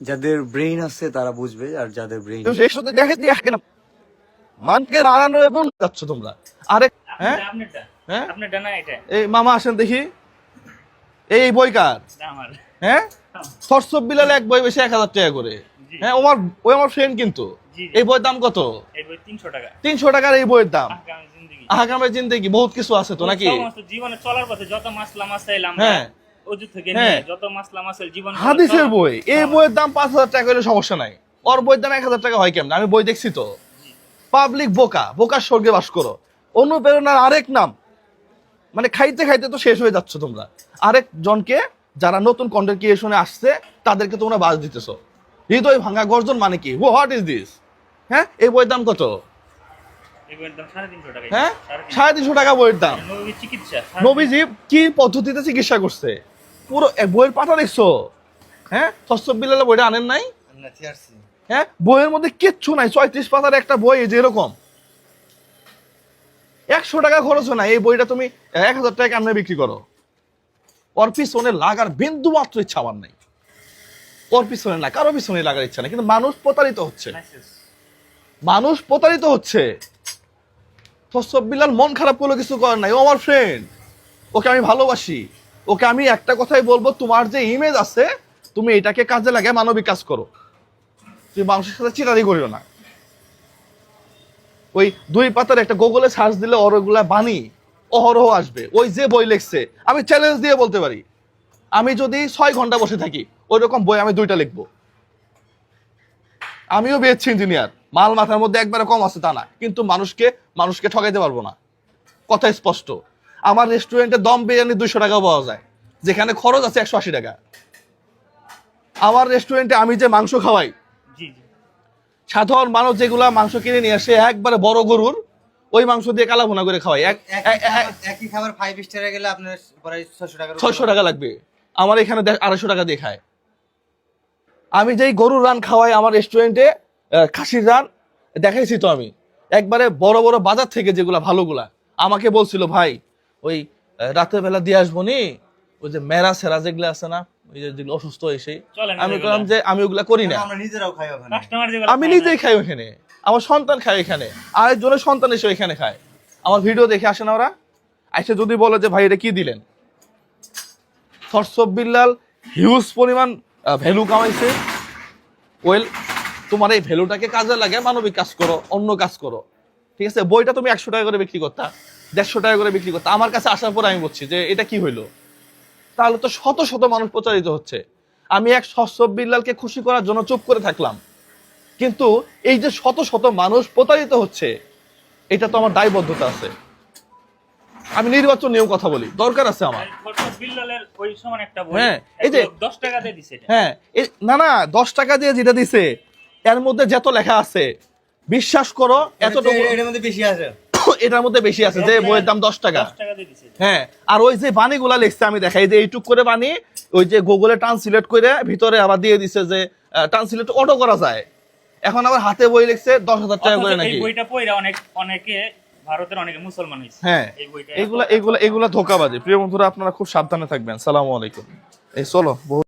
যাদের ব্রেইন আছে তারা বুঝবে আর যাদের ব্রেইন এই সাথে দেখে দিয়ে না। মানকে রাগানো এবং যাচ্ছ তোমরা। আরে হ্যাঁ? হ্যাঁ? আপনারটা না এটা এই মামা আসেন দেখি। এই বই কার? আমার হ্যাঁ? সরসব বিলাল এক বই বেশি এক হাজার টাকা করে। হ্যাঁ আমার ওই আমার ফ্রেন্ড কিন্তু। এই বইয়ের দাম কত? এই বই তিনশো টাকা। তিনশো টাকার এই বইয়ের দাম। জিন্দেগি। আগামী জিন্দগি বহুত কিছু আছে তো নাকি? সমস্ত জীবনে চলার পথে যত মাসলা মাসাইল আমরা হ্যাঁ। অজু থেকে হ্যাঁ। নিয়ে যত মাসলা জীবন হাদিসের বই। এই বইয়ের দাম পাঁচ হাজার টাকা হলে সমস্যা নাই। ওর বইয়ের দাম এক হাজার টাকা হয় কেমন? আমি বই দেখছি তো। পাবলিক বোকা বোকার স্বর্গে বাস করো। অনুপ্রেরণার আরেক নাম। মানে খাইতে খাইতে তো শেষ হয়ে যাচ্ছ তোমরা। আরেক জনকে যারা নতুন কন্টেন্ট ক্রিয়েশনে আসছে তাদেরকে তোমরা বাজ দিতেছো। হৃদয় ভাঙা গর্জন মানে কি? হোয়াট ইজ দিস হ্যাঁ? এই বইয়ের দাম কত? হ্যাঁ? সাড়ে তিনশো। টাকা বইয়ের দাম। নবীজি কি পদ্ধতিতে চিকিৎসা করছে? পুরো বইয়ের পাতা দেখছ? হ্যাঁ? সস্তব বিলালে বইটা আনেন নাই? হ্যাঁ? বইয়ের মধ্যে কিচ্ছু নাই ছয়ত্রিশ পাতার একটা বই এই যে এরকম। একশো টাকা খরচ হয় না এই বইটা তুমি এক হাজার টাকা কেমনে বিক্রি করো। ওর পিছনে লাগার বিন্দু মাত্র ইচ্ছা আমার নাই। ওর পিছনে না কারও পিছনে লাগার ইচ্ছা নেই কিন্তু মানুষ প্রতারিত হচ্ছে. মানুষ প্রতারিত হচ্ছে। সস্তব বিলাল মন খারাপ করলে কিছু করার নাই। ও আমার ফ্রেন্ড ওকে আমি ভালোবাসি। ওকে আমি একটা কথাই বলব, তোমার যে ইমেজ আছে, তুমি এটাকে কাজে লাগে মানবিক কাজ করো। তুমি মানুষের সাথে চিটারি করিও না। ওই দুই পাতার একটা গুগলে সার্চ দিলে ওর ওগুলা বাণী অহরহ আসবে। ওই যে বই লিখছে, আমি চ্যালেঞ্জ দিয়ে বলতে পারি। আমি যদি ছয় ঘণ্টা বসে থাকি ওই রকম বই আমি দুইটা লিখব। আমিও বিএসসি ইঞ্জিনিয়ার মাল মাথার মধ্যে একবারে কম আছে তা না, কিন্তু মানুষকে মানুষকে ঠকাইতে পারব না। কথা স্পষ্ট। আমার রেস্টুরেন্টে দম বিরিয়ানি দুইশো টাকা পাওয়া যায় যেখানে খরচ আছে একশো আশি টাকা। আমার রেস্টুরেন্টে আমি যে মাংস খাওয়াই জি জি। সাধারণ মানুষ যেগুলা মাংস কিনে নিয়ে আসে একবারে বড় গরুর ওই মাংস দিয়ে কালা ভুনা করে খাওয়াই। এক একই খাবার- ফাইভ স্টারে গেলে আপনার টাকার উপরে ছয়শো টাকা লাগবে। আমার এখানে দেখ- আড়াইশো টাকা দিয়ে খায়। আমি যেই গরুর রান খাওয়াই আমার রেস্টুরেন্টে খাসির রান দেখাইছি তো আমি। একবারে বড় বড় বাজার থেকে যেগুলা ভালোগুলা আমাকে বলছিল ভাই ওই রাতের বেলা দিয়ে আসব নি? ওই যে মেরা সেরা যেগুলো আছে না ওই যে যেগুলো অসুস্থ এসে আমি। বললাম যে আমি ওগুলা করি না। আমরা নিজেরাও খাই ওখানে। কাস্টমার যেগুলো আমি নিজেই খাই ওখানে। আমার সন্তান খায় এখানে আরেকজনের সন্তান এসে এখানে খায়। আমার ভিডিও দেখে আসে না ওরা? আইসে যদি বলে যে ভাই এটা কি দিলেন? সরসব বিল্লাল হিউজ পরিমাণ ভ্যালু কামাইছে। ওয়েল তোমার এই ভ্যালুটাকে কাজে লাগে মানবিক কাজ করো অন্য কাজ করো। ঠিক আছে? বইটা তুমি একশো টাকা করে বিক্রি করতা দেড়শো টাকা করে বিক্রি করতা। আমার কাছে আসার পর আমি বলছি যে এটা কি হইল? তাহলে তো শত শত মানুষ প্রচারিত হচ্ছে। আমি এক সরসব বিল্লালকে খুশি করার জন্য চুপ করে থাকলাম। কিন্তু এই যে শত শত মানুষ প্রতারিত হচ্ছে এটা তো আমার দায়বদ্ধতা আছে। আমি নির্বাচন নিয়েও কথা বলি দরকার আছে আমার। বই হ্যাঁ, এই যে- দশ টাকা দিয়ে দিছে হ্যাঁ না না দশ টাকা দিয়ে যেটা দিছে এর মধ্যে যত লেখা আছে বিশ্বাস করো এতটুকু এটার মধ্যে বেশি আছে। এটার মধ্যে বেশি আছে যে বইয়ের দাম দশ টাকা। দশ টাকা। হ্যাঁ আর ওই যে বাণীগুলা লিখছে আমি দেখাই যে এইটুক করে বাণী ওই যে গুগলে ট্রান্সলেট করে ভিতরে আবার দিয়ে দিছে যে ট্রান্সলেট অটো করা যায়। এখন আবার হাতে বই লিখছে দশ হাজার টাকা করে নাকি? বইটা পড়ে অনেক অনেকে ভারতের অনেকে মুসলমান হয়েছে। হ্যাঁ এই বইটা এগুলা এগুলা এগুলা ধোকাবাজি। প্রিয় বন্ধুরা আপনারা খুব সাবধানে থাকবেন। সালামু আলাইকুম। এই চলো